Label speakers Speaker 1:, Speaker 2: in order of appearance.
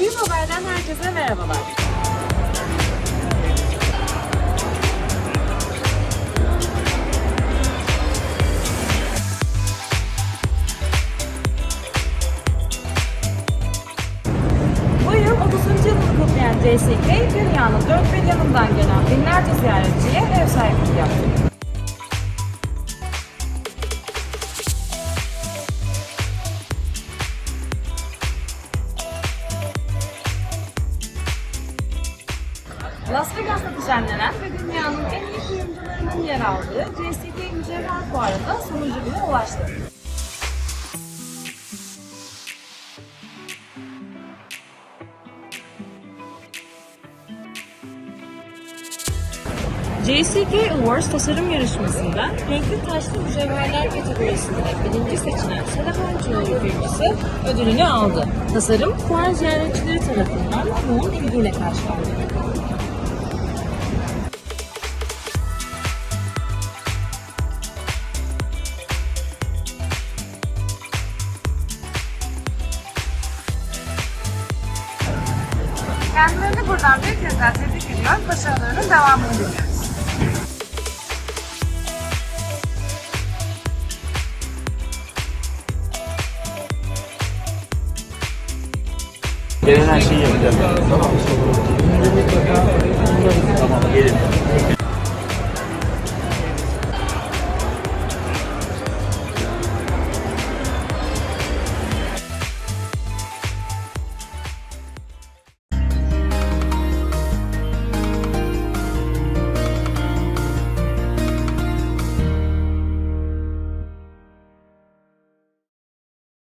Speaker 1: Kuyum Haber'den herkese merhabalar. Bu yıl 30. yılını kutlayan JSK, dünyanın dört bir yanından gelen binlerce ziyaretçiye ev sahipliği yaptı. Las Vegas'ta düzenlenen ve dünyanın en iyi kuyumcularının yer aldığı JCK Mücevher Fuarı'nda sonucu güne ulaştı. JCK Awards tasarım yarışmasında renkli taşlı mücevherler kategorisinde birinci seçilen Selahattin kuyumcusu ödülünü aldı. Tasarım fuar ziyaretçileri tarafından yoğun ilgiyle karşılandı. Kendilerini buradan kez daha tebrik ediyor, başarılarının devamını diliyoruz.
Speaker 2: Gelen her şeyi yapacağım. Tamam.